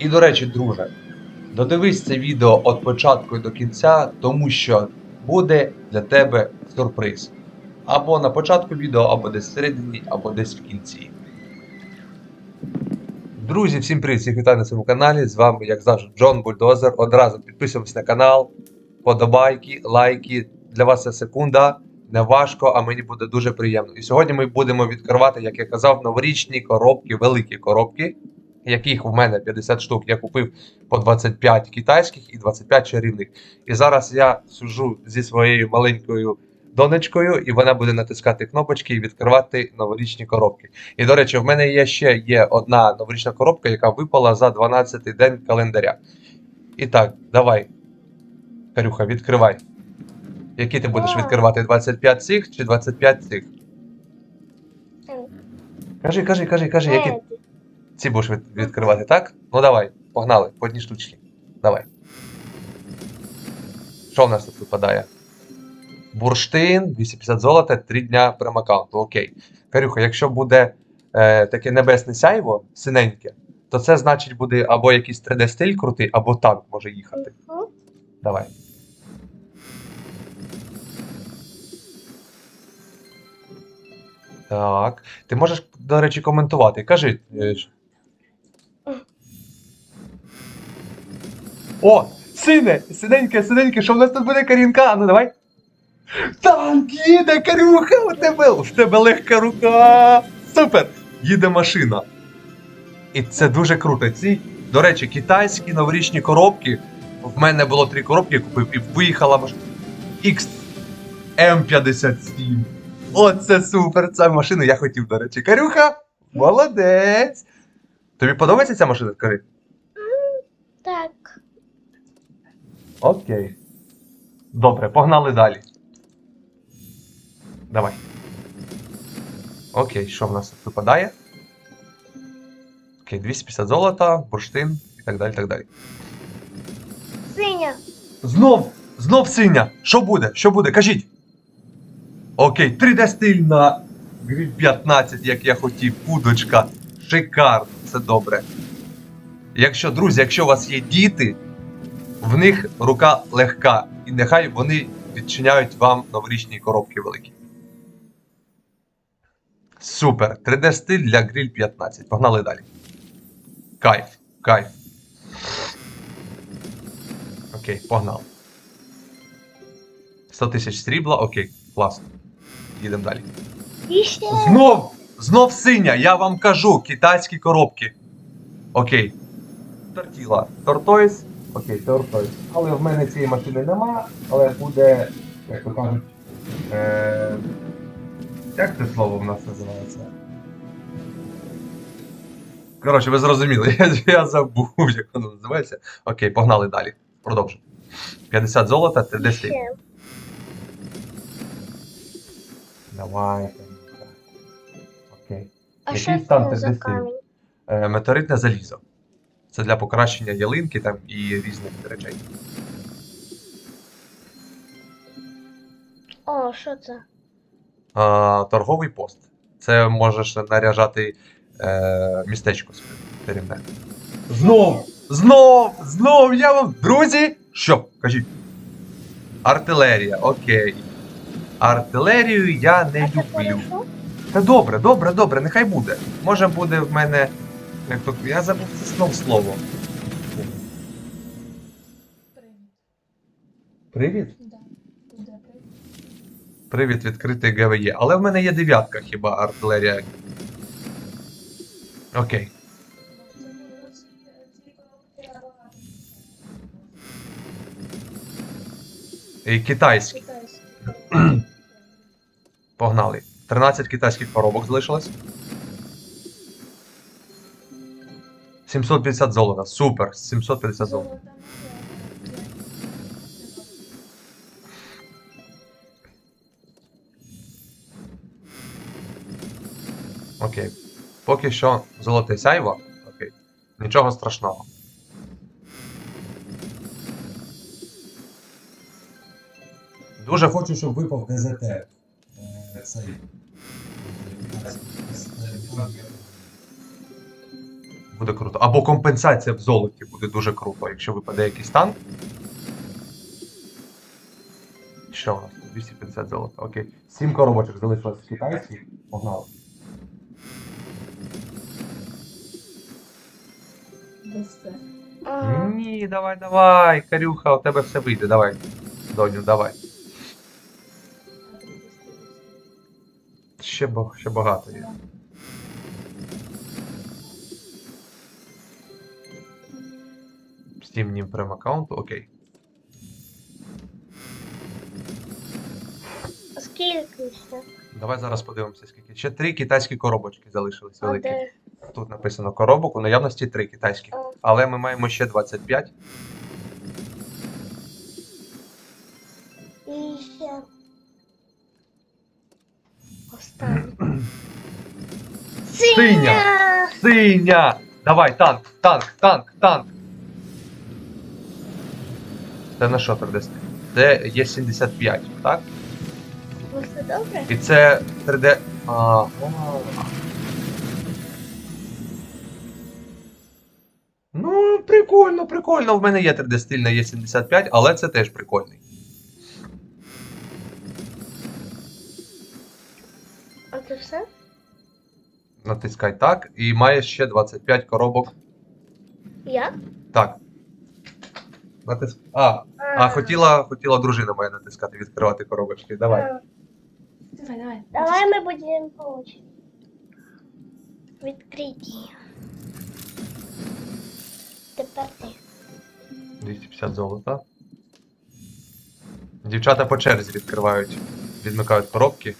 І до речі, друже, додивись це відео від початку до кінця, тому що буде для тебе сюрприз. Або на початку відео, або десь всередині, або десь в кінці. Друзі, всім привіт, всіх вітаю на цьому каналі. З вами, як завжди, Джон Бульдозер. Одразу підписуємось на канал, подобайки, лайки. Для вас це секунда, не важко, а мені буде дуже приємно. І сьогодні ми будемо відкривати, як я казав, новорічні коробки, великі коробки, яких в мене 50 штук. Я купив по 25 китайських і 25 чарівних. І зараз я сижу зі своєю маленькою донечкою, і вона буде натискати кнопочки і відкривати новорічні коробки. І до речі, в мене є ще є одна новорічна коробка, яка випала за 12-й день календаря. І так, давай. Карюха, відкривай. Які ти будеш відкривати? 25 цих чи 25 цих? Кажи, кажи, кажи, кажи, які. Ці будеш від- відкривати, так? Ну давай, погнали, по одній штучці. Давай. Що в нас тут випадає? Бурштин, 250 золота, 3 дня премакаунту. Окей. Карюха, якщо буде е, таке небесне сяйво, синеньке, то це значить буде або якийсь 3D-стиль крутий, або танк може їхати. Давай. Так. Ти можеш, до речі, коментувати. Кажи. е, ж. О! Сине! Синеньке, синеньке, що в нас тут буде карінка? Ну давай. Танк їде, карюха! У тебе, у тебе легка рука! Супер! Їде машина. І це дуже круто. Ці, до речі, китайські новорічні коробки. В мене було три коробки, я купив і виїхала машина. X М57. Оце супер! Ця машина я хотів, до речі. Карюха! Молодець! Тобі подобається ця машина? Скажи? Так. Окей. Добре, погнали далі. Давай. Окей, що в нас тут випадає? Окей, 250 золота, бурштин і так далі, так далі. Синя. Знов! Знов синя! Що буде? Що буде? Кажіть! Окей, 3D стиль на 15, як я хотів, пудочка. Шикарно, це добре. Якщо, друзі, якщо у вас є діти, в них рука легка, і нехай вони відчиняють вам новорічні коробки великі. Супер! 3D стиль для Гриль 15. Погнали далі. Кайф, кайф. Окей, погнали. 100 тисяч срібла, окей, класно. Їдемо далі. Знов! Знов синя, я вам кажу, китайські коробки. Окей. Тортіла. Тортойс. Окей, тортойс. Але в мене цієї машини нема, але буде, як то кажуть. Е... Як це слово в нас називається? Коротше, ви зрозуміли, я, я забув, як воно називається. Окей, погнали далі. Продовжуємо. 50 золота, 3D стиль. Давай. Окей. Який стан це десь метеоритне залізо. Це для покращення ялинки там і різних речей. О, що це? А, торговий пост. Це можеш наряжати е, містечко своє чарівне. Знов! Знов! Знов! Я вам. Друзі! Що? Кажіть. Артилерія, окей. Артилерію я не а це люблю. хорошо? Та добре, добре, добре, нехай буде. Може буде в мене. Як то, я забув це знов слово. Привіт? Да. Привіт? Привід відкритий ГВЄ. Але в мене є дев'ятка хіба артилерія. Окей. І китайські. Погнали. 13 китайських коробок залишилось. 750 золота. Супер. 750 золота. Окей. Поки що золоте сяйво. Окей. Нічого страшного. Дуже хочу, щоб випав ДЗТ. Е, Цей. Буде круто. Або компенсація в золоті буде дуже круто, якщо випаде якийсь танк. Що у нас? тут? 250 золота. Окей. Сім коробочок залишилось в китайській. Погнали. Ні, давай, давай, Карюха, у тебе все вийде, давай. Доню, давай. Ще, ще багато є. Steam нім прем аккаунту, окей. Скільки ще? Давай зараз подивимося, скільки. Ще три китайські коробочки залишились А великі. де? Тут написано коробок, у наявності три китайські. А. Але ми маємо ще 25. І ще. Останній. Синя! Синя! Давай, танк, танк, танк, танк. Це на що так десь? Це є 75, так? Ну, Все добре? І це 3D. Ага. Ну, прикольно, прикольно. В мене є 3D стиль на Е75, але це теж прикольний. А це все? Натискай так, і маєш ще 25 коробок. Я? Так. Натис... А, а хотіла, хотіла дружина моя натискати, відкривати коробочки. Давай. Давай, давай. Давай ми будемо по. Відкриті. Тепер ти. 250 золота. Дівчата по черзі відкривають, відмикають коробки.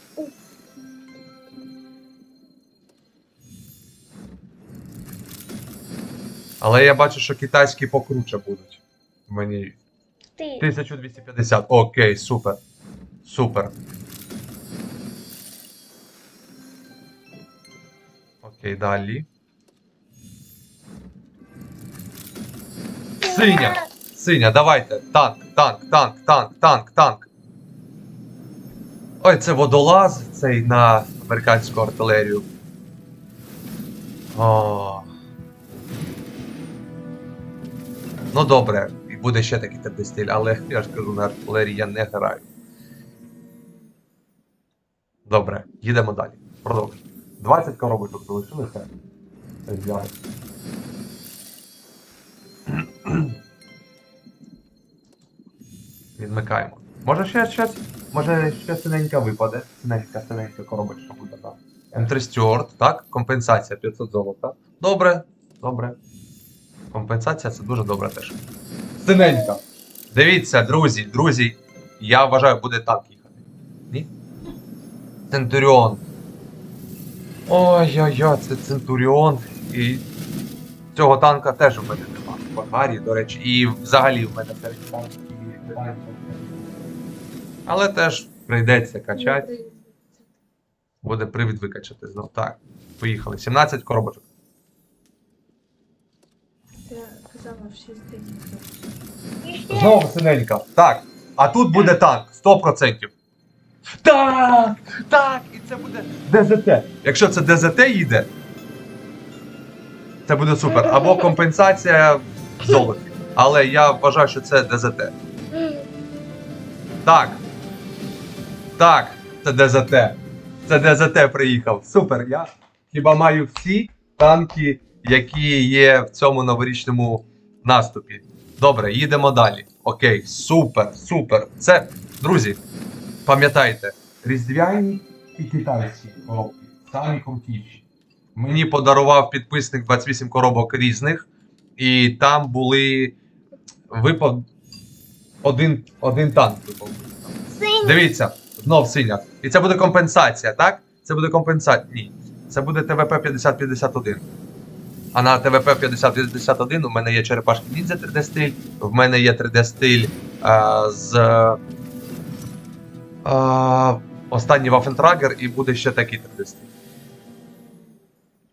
Але я бачу, що китайські покруче будуть. Мені Ти. 1250. Окей, супер. Супер. Окей, далі. Синя! Синя, давайте. Танк, танк, танк, танк, танк, танк. Ой, це водолаз, цей на американську артилерію. О. Ну добре, буде ще такий 3D стиль, але я ж кажу, на артилерії я не граю. Добре, їдемо далі. Продовжуємо. 20 коробочок залишилося. Це. Відмикаємо. Може ще щось? Може ще синенька випаде. Синенька, синенька коробочка буде, так. М3 Stewart, так? Компенсація 500 золота. Добре, добре. Компенсація це дуже добре теж. Синенька. Дивіться, друзі, друзі, я вважаю, буде танк їхати. Ні? Центуріон. Ой-ой-ой, це Центуріон. І цього танка теж у мене нема. В Багарі, до речі, і взагалі в мене серед танків. Але теж прийдеться качати. Буде привід викачати знов. Так, поїхали. 17 коробочок. Ти казала в 6 днів. Знову синенька. Так. А тут буде танк. 100%. Так! Так! І це буде ДЗТ. Якщо це ДЗТ їде, це буде супер. Або компенсація в золоті. Але я вважаю, що це ДЗТ. Так. Так, це ДЗТ. Це ДЗТ приїхав. Супер. Я хіба маю всі танки, які є в цьому новорічному наступі. Добре, їдемо далі. Окей, супер, супер. Це, друзі, пам'ятайте, різдвяні і китайські коробки. Самі крутіші. Мені подарував підписник 28 коробок різних, і там були випав один, один танк випав. Дивіться, знов синя. І це буде компенсація, так? Це буде компенсація. Ні. Це буде ТВП 5051. А на ТВП 5051 у мене є черепашки ніндзя 3D стиль, в мене є 3D стиль а, з а, останній Waffentrager і буде ще такий 3D стиль.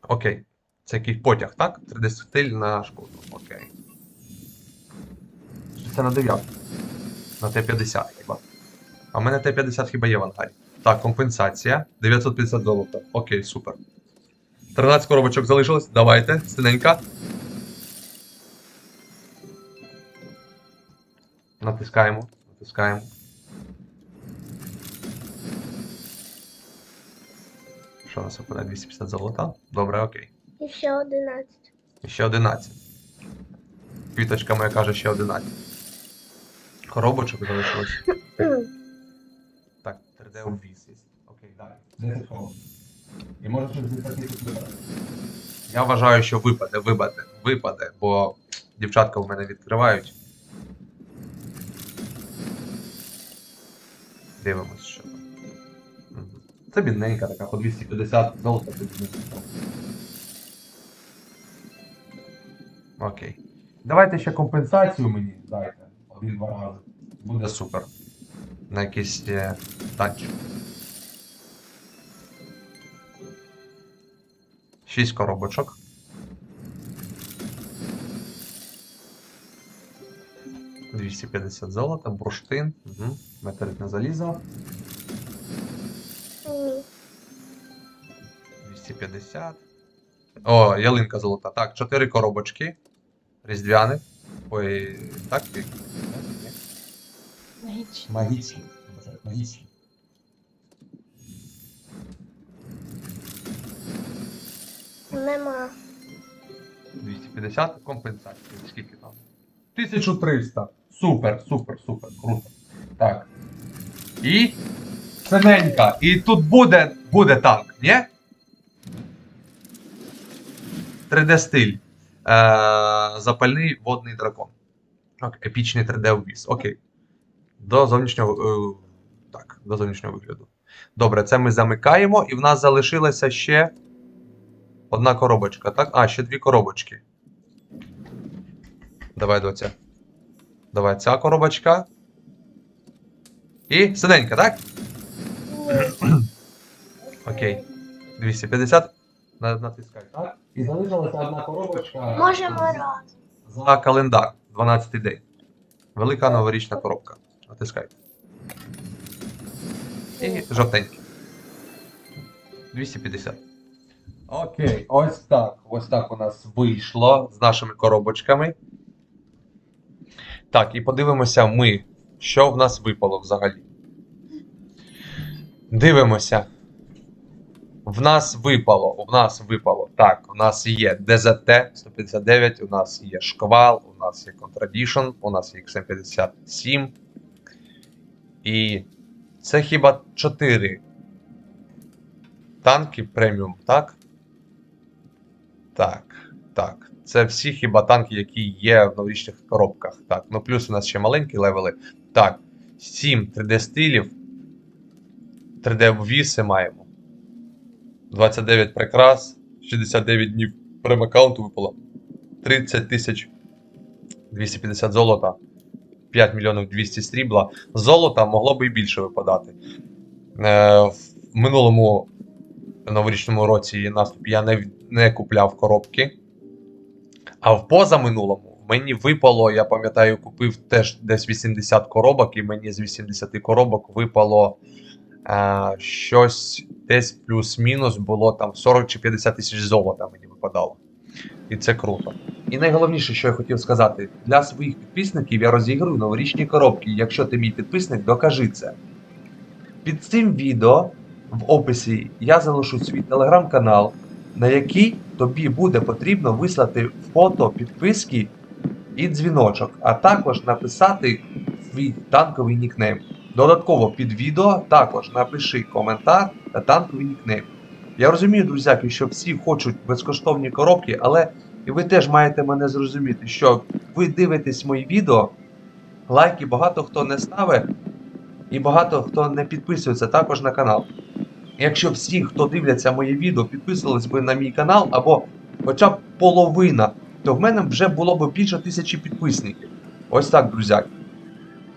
Окей. Це якийсь потяг, так? 3D стиль на шкоду. Окей. Це на 9. На Т-50 хіба. А в мене Т-50 хіба є в ангарі. Так, компенсація. 950 золота. Окей, супер. 13 коробочок залишилось. Давайте, синенька. Натискаємо, натискаємо. Що у нас випадає? 250 золота? Добре, окей. І ще 11. І ще 11. Квіточка моя каже, ще 11. Коробочок залишилось. Так, 3D обвіз. є. Окей, далі. 10 коробочок. І може щось з тут. Я вважаю, що випаде, випаде, випаде, бо дівчатка в мене відкривають. Дивимось, що. Це бідненька така, по 250 золота. тут. Окей. Давайте ще компенсацію мені дайте. Один-два рази. Буде супер. На якийсь е, танчик. Шість коробочок. Двісті п'ятдесят золота, бурштин, угу. металічне залізо, Ні. 250. О, ялинка золота. Так, 4 коробочки. Різдвяних. Ой, так ти? Ні? Магічно. Магічні. Магічні. Нема. 250 компенсації. Скільки там? 1300. Супер, супер, супер. Круто. Так. І. Синенька. І тут буде, буде танк, ні? 3D стиль. Е, запальний водний дракон. Окей, епічний 3D обвіз. Окей. До зовнішнього. Е, так, до зовнішнього вигляду. Добре, це ми замикаємо, і в нас залишилося ще одна коробочка, так? А, ще дві коробочки. Давай, доця. Давай, ця коробочка. І синенька, так? Окей. 250. На- Натискай, так? І залишилася одна коробочка. Можемо разом. За календар. 12 день. Велика новорічна коробка. Натискай. І жовтенький. 250. Окей, ось так. Ось так у нас вийшло з нашими коробочками. Так, і подивимося ми, що в нас випало взагалі. Дивимося. В нас випало, у нас випало. Так, у нас є ДЗТ 159, у нас є шквал, у нас є Contradition, у нас є XM57. І це хіба 4 танки преміум, так? Так, так. Це всі хіба танки, які є в новорічних коробках. Так, ну плюс у нас ще маленькі левели. Так, 7 3D стилів. 3D обвіси маємо. 29 прикрас, 69 днів прем-аккаунту випало. 30 тисяч 250 золота, 5 мільйонів 200 срібла. Золота могло би і більше випадати. Е, в минулому новорічному році наступ я не, не купляв коробки. А в позаминулому мені випало, я пам'ятаю, купив теж десь 80 коробок, і мені з 80 коробок випало е, щось десь плюс-мінус було там 40 чи 50 тисяч золота мені випадало. І це круто. І найголовніше, що я хотів сказати, для своїх підписників я розіграю новорічні коробки. Якщо ти мій підписник, докажи це. Під цим відео в описі я залишу свій телеграм-канал, на який тобі буде потрібно вислати фото підписки і дзвіночок, а також написати свій танковий нікнейм. Додатково під відео також напиши коментар та танковий нікнейм. Я розумію, друзяки, що всі хочуть безкоштовні коробки, але і ви теж маєте мене зрозуміти, що ви дивитесь мої відео, лайки багато хто не ставить, і багато хто не підписується також на канал. Якщо всі, хто дивляться моє відео, підписувались би на мій канал або хоча б половина, то в мене вже було б більше тисячі підписників. Ось так, друзяки.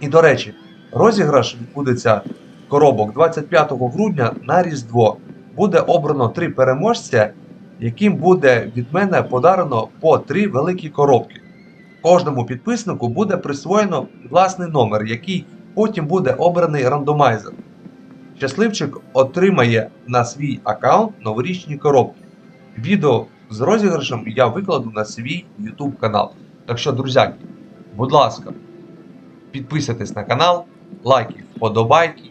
І до речі, розіграш відбудеться коробок 25 грудня на Різдво. Буде обрано три переможця, яким буде від мене подарено по три великі коробки. Кожному підписнику буде присвоєно власний номер, який потім буде обраний рандомайзер. Щасливчик отримає на свій аккаунт новорічні коробки. Відео з розіграшем я викладу на свій YouTube канал. Так що, друзяки, будь ласка, підписуйтесь на канал, лайки, вподобайки.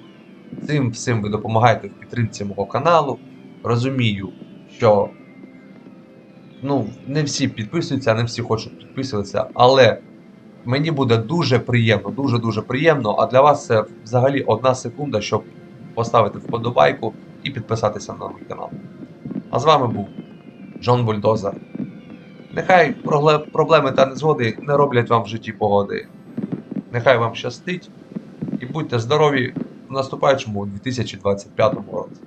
Цим всім ви допомагаєте в підтримці мого каналу. Розумію, що ну, не всі підписуються, не всі хочуть підписуватися, але мені буде дуже приємно, дуже-дуже приємно. А для вас це взагалі одна секунда, щоб поставити вподобайку і підписатися на мій канал. А з вами був Джон Бульдозер. Нехай проблеми та незгоди не роблять вам в житті погоди. Нехай вам щастить і будьте здорові в наступаючому 2025 році.